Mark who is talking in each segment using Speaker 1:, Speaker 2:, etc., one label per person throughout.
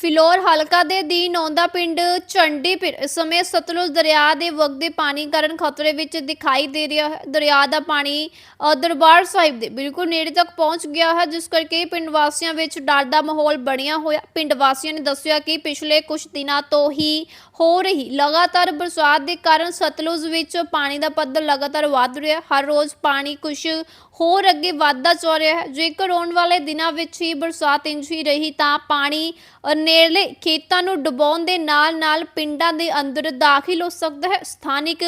Speaker 1: ਫਿਲੌਰ ਹਲਕਾ ਦੇ ਅਧੀਨ ਆਉਂਦਾ ਪਿੰਡ ਚੰਡੀਪੁਰ ਇਸ ਸਮੇਂ ਸਤਲੁਜ ਦਰਿਆ ਦੇ ਵਗਦੇ ਪਾਣੀ ਕਾਰਨ ਖਤਰੇ ਵਿੱਚ ਦਿਖਾਈ ਦੇ ਰਿਹਾ ਹੈ। ਦਰਿਆ ਦਾ ਪਾਣੀ ਅ, ਦਰਬਾਰ ਸਾਹਿਬ ਦੇ ਬਿਲਕੁਲ ਨੇੜੇ ਤੱਕ ਪਹੁੰਚ ਗਿਆ ਹੈ ਜਿਸ ਕਰਕੇ ਪਿੰਡ ਵਾਸੀਆਂ ਵਿੱਚ ਡਰ ਦਾ ਮਾਹੌਲ ਬਣਿਆ ਹੋਇਆ। ਪਿੰਡ ਵਾਸੀਆਂ ਨੇ ਦੱਸਿਆ ਕਿ ਪਿਛਲੇ ਕੁਝ ਦਿਨਾਂ ਤੋਂ ਹੀ ਹੋ ਰਹੀ ਲਗਾਤਾਰ ਬਰਸਾਤ ਦੇ ਕਾਰਨ ਸਤਲੁਜ ਵਿੱਚ ਪਾਣੀ ਦਾ ਪੱਧਰ ਲਗਾਤਾਰ ਵੱਧ ਰਿਹਾ ਹੈ। ਹਰ ਰੋਜ਼ ਪਾਣੀ ਕੁਝ ਹੋਰ ਅੱਗੇ ਵੱਧਦਾ ਜਾ ਰਿਹਾ ਹੈ। ਜੇਕਰ ਆਉਣ ਵਾਲੇ ਦਿਨਾਂ ਵਿੱਚ ਹੀ ਬਰਸਾਤ ਇੰਝ ਹੀ ਰਹੀ ਤਾਂ ਪਾਣੀ ਅ, ਨੇੜਲੇ ਖੇਤਾਂ ਨੂੰ ਡੁਬਾਉਣ ਦੇ ਨਾਲ-ਨਾਲ ਪਿੰਡਾਂ ਦੇ ਅੰਦਰ ਦਾਖਲ ਹੋ ਸਕਦਾ ਹੈ। ਸਥਾਨਿਕ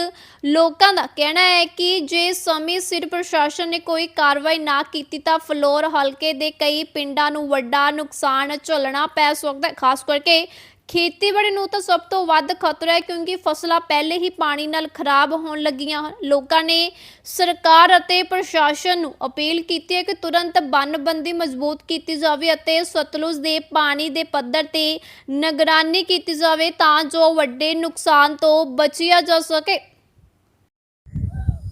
Speaker 1: ਲੋਕਾਂ ਦਾ ਕਹਿਣਾ ਹੈ ਕਿ ਜੇ ਸਮੇਂ ਸਿਰ ਪ੍ਰਸ਼ਾਸਨ ਨੇ ਕੋਈ ਕਾਰਵਾਈ ਨਾ ਕੀਤੀ ਤਾਂ ਫਲੋਰ ਹਲਕੇ ਦੇ ਕਈ ਪਿੰਡਾਂ ਨੂੰ ਵੱਡਾ ਨੁਕਸਾਨ ਝੱਲਣਾ ਪੈ ਸਕਦਾ ਹੈ। ਖਾਸ ਕਰਕੇ ਖੇਤੀਬਾੜੀ ਨੂੰ ਤਾਂ ਸਭ ਤੋਂ ਵੱਧ ਖਤਰਾ ਹੈ ਕਿਉਂਕਿ ਫਸਲਾਂ ਪਹਿਲੇ ਹੀ ਪਾਣੀ ਨਾਲ ਖਰਾਬ ਹੋਣ ਲੱਗੀਆਂ ਹਨ। ਲੋਕਾਂ ਨੇ ਸਰਕਾਰ ਅਤੇ ਪ੍ਰਸ਼ਾਸਨ ਨੂੰ ਅਪੀਲ ਕੀਤੀ ਹੈ ਕਿ ਤੁਰੰਤ ਬੰਨਬੰਦੀ ਮਜ਼ਬੂਤ ਕੀਤੀ ਜਾਵੇ ਅਤੇ ਸਤਲੁਜ ਦੇ ਪਾਣੀ ਦੇ ਪੱਧਰ ਤੇ ਨਿਗਰਾਨੀ ਕੀਤੀ ਜਾਵੇ ਤਾਂ ਜੋ ਵੱਡੇ ਨੁਕਸਾਨ ਤੋਂ ਬਚਿਆ ਜਾ ਸਕੇ।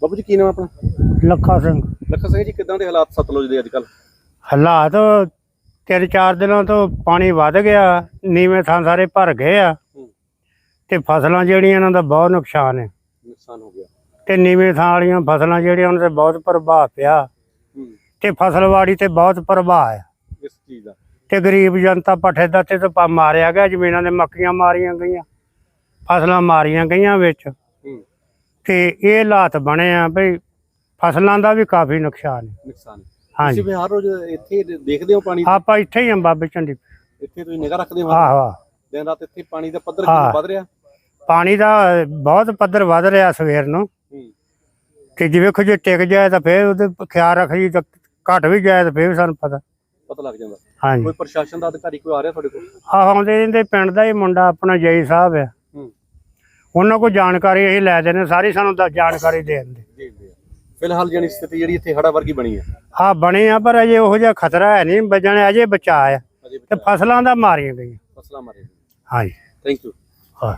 Speaker 2: ਬਾਬੂ ਜੀ ਕੀ ਨਾਮ ਆਪਣਾ?
Speaker 3: ਲੱਖਾ ਸਿੰਘ।
Speaker 2: ਲੱਖਾ ਸਿੰਘ ਜੀ ਕਿਦਾਂ ਦੇ ਹਾਲਾਤ ਸਤਲੁਜ ਦੇ ਅੱਜ ਕੱਲ
Speaker 3: ਹਾਲਾਤ ਤਿੰਨ ਚਾਰ ਦਿਨਾਂ ਤੋਂ ਪਾਣੀ ਵੱਧ ਗਿਆ ਨੀਵੇਂ ਥਾਂ ਸਾਰੇ ਭਰ ਗਏ ਆ। ਤੇ ਫਸਲਾਂ ਜਿਹੜੀਆਂ ਇਹਨਾਂ ਦਾ ਬਹੁਤ ਨੁਕਸਾਨ ਹੈ।
Speaker 2: ਨੁਕਸਾਨ ਹੋ ਗਿਆ।
Speaker 3: ਤੇ ਨੀਵੇਂ ਥਾਂ ਵਾਲੀਆਂ ਫਸਲਾਂ ਜਿਹੜੀਆਂ ਉਹਨਾਂ ਤੇ ਬਹੁਤ ਪ੍ਰਭਾਵ ਪਿਆ।
Speaker 2: ਹੂੰ।
Speaker 3: ਤੇ ਫਸਲਵਾੜੀ ਤੇ ਬਹੁਤ ਪ੍ਰਭਾਵ ਆ।
Speaker 2: ਇਸ ਚੀਜ਼ ਦਾ।
Speaker 3: ਤੇ ਗਰੀਬ ਜਨਤਾ ਪੱਠੇ ਦਾਤੇ ਤੋਂ ਮਾਰਿਆ ਗਿਆ ਜ਼ਮੀਨਾਂ ਦੇ ਮੱਕੀਆਂ ਮਾਰੀਆਂ ਗਈਆਂ ਫਸਲਾਂ ਮਾਰੀਆਂ ਗਈਆਂ ਵਿੱਚ।
Speaker 2: ਹੂੰ।
Speaker 3: ਤੇ ਇਹ ਹਾਲਾਤ ਬਣੇ ਆ ਭਈ ਫਸਲਾਂ ਦਾ ਵੀ ਕਾਫੀ ਨੁਕਸਾਨ ਹੈ।
Speaker 2: ਨੁਕਸਾਨ
Speaker 3: ਹਾਂਜੀ।
Speaker 2: ਤੁਸੀਂ ਵੀ ਹਰ ਰੋਜ਼ ਇੱਥੇ ਦੇਖਦੇ ਹੋ ਪਾਣੀ?
Speaker 3: ਆਪਾਂ ਇੱਥੇ ਹੀ ਆ ਬਾਬੇ ਚੰਡੀ
Speaker 2: ਇੱਥੇ ਤੁਸੀਂ ਨਿਗਾਹ ਰੱਖਦੇ ਹੋ?
Speaker 3: ਆਹੋ ਆਹੋ।
Speaker 2: ਦਿਨ ਰਾਤ ਇੱਥੇ ਪਾਣੀ ਦਾ ਪੱਧਰ
Speaker 3: ਹਾਂ।
Speaker 2: ਕਿੰਨਾ ਵੱਧ ਰਿਹਾ?
Speaker 3: ਪਾਣੀ ਦਾ ਬਹੁਤ ਪੱਧਰ ਵੱਧ ਰਿਹਾ ਸਵੇਰ ਨੂੰ।
Speaker 2: ਹੂੰ।
Speaker 3: ਤੇ ਜਿਵੇਂ ਕੁਝ ਟਿਕ ਜਾਏ ਤਾਂ ਫੇਰ ਉਹਦੇ ਖਿਆਲ ਰੱਖੀ ਤਾਂ ਘਟ ਵੀ ਜਾਏ ਤਾਂ ਫੇਰ ਵੀ ਸਾਨੂੰ ਪਤਾ।
Speaker 2: ਪਤਾ ਲੱਗ ਜਾਂਦਾ।
Speaker 3: ਹਾਂਜੀ।
Speaker 2: ਕੋਈ ਪ੍ਰਸ਼ਾਸਨ ਦਾ ਅਧਿਕਾਰੀ ਕੋਈ ਆ ਰਿਹਾ ਤੁਹਾਡੇ ਕੋਲ?
Speaker 3: ਆਹ ਆਉਂਦੇ ਰਹਿੰਦੇ ਪਿੰਡ ਦਾ ਹੀ ਮੁੰਡਾ ਆਪਣਾ ਜਈ ਸਾਹਿਬ ਆ।
Speaker 2: ਹੂੰ।
Speaker 3: ਉਹਨਾਂ ਕੋਲ ਜਾਣਕਾਰੀ ਅਸੀਂ ਲੈ ਦੇਣੇ ਸਾਰੀ ਸਾਨੂੰ ਤਾਂ ਜਾਣਕਾਰੀ ਦੇ ਦਿੰਦੇ।
Speaker 2: ਜੀ ਜੀ। ਫਿਲਹਾਲ ਜਿਹੜੀ ਸਥਿਤੀ ਜਿਹੜੀ ਇੱਥੇ ਹੜਾ ਵਰਗੀ ਬਣੀ ਹੈ।
Speaker 3: ਆ ਬਣੇ ਆ ਪਰ ਅਜੇ ਉਹੋ ਜਿਹਾ ਖਤਰਾ ਹੈ ਨਹੀਂ ਬਚਣ ਅਜੇ ਬਚਾ ਆ ਤੇ ਫਸਲਾਂ ਦਾ ਮਾਰੀਆਂ ਗਈਆਂ।
Speaker 2: ਫਸਲਾਂ ਮਾਰੇ
Speaker 3: ਹਾਂਜੀ।
Speaker 2: ਥੈਂਕ ਯੂ
Speaker 3: ਹਾਂ।